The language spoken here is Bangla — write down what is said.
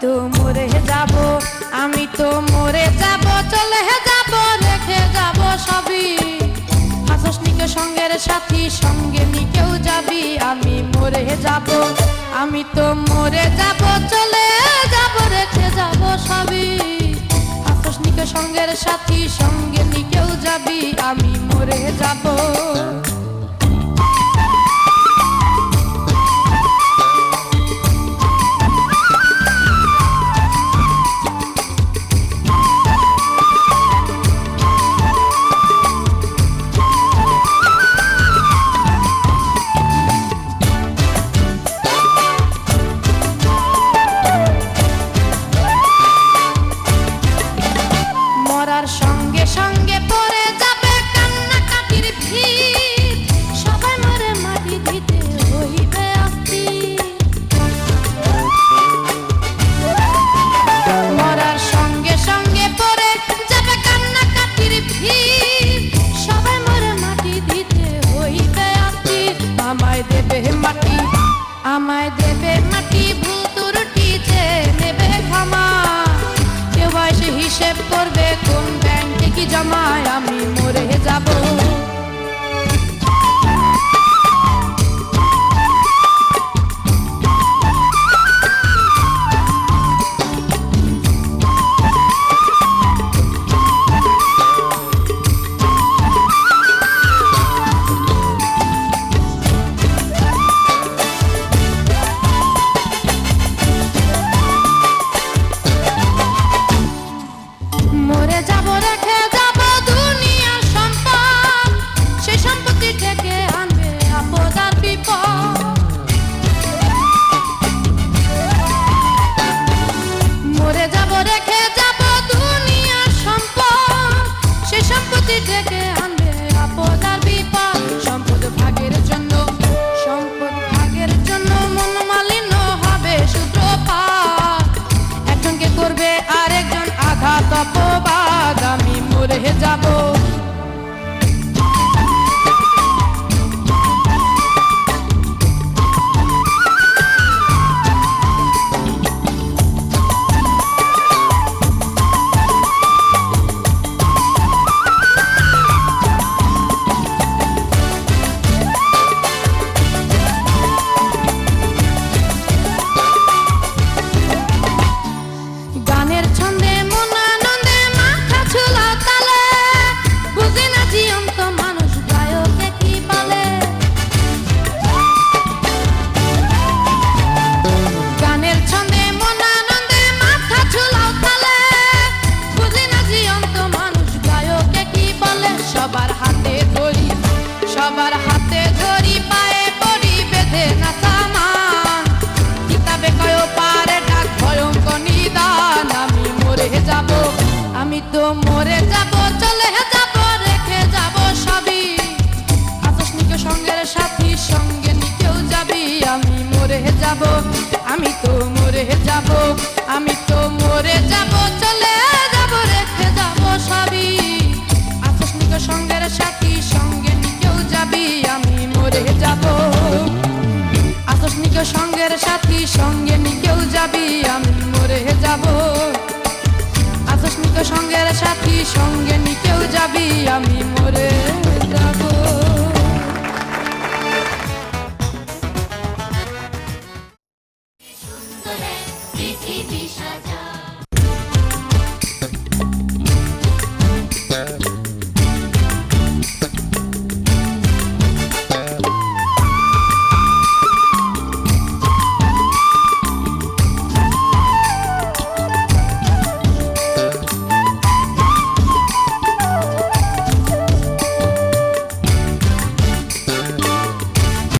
তো মরে যাব, আমি তো মরে যাব। চলে যাব, রেখে যাব সবই। হাসসনিকে সঙ্গের সাথী, সঙ্গে নিকেও যাবি। আমি মরে যাব, আমি তো মরে যাব। চলে যাব, রেখে যাব সবই। হাসসনিকে সঙ্গের সাথী, সঙ্গে নিকেও যাবি। আমি মরে যাব। আমায় দেবে মাটি ভুল ত্রুটি নেবে ক্ষমা। কেউ হিসেব করবে কোন ব্যাংকে কি জমায়? যাব আমি তো মরে যাব, চলে যাব, রেখে যাব সবই। আকস্মিক সঙ্গের সাথী, সঙ্গে নিকেও যাবি, আমি মরে যাব। আকস্মিক সঙ্গের সাথী, সঙ্গে নিকেও যাবি, আমি মরে যাব। আকস্মিক সঙ্গের সাথী, সঙ্গে নিকেও যাবি, আমি মরে যাব।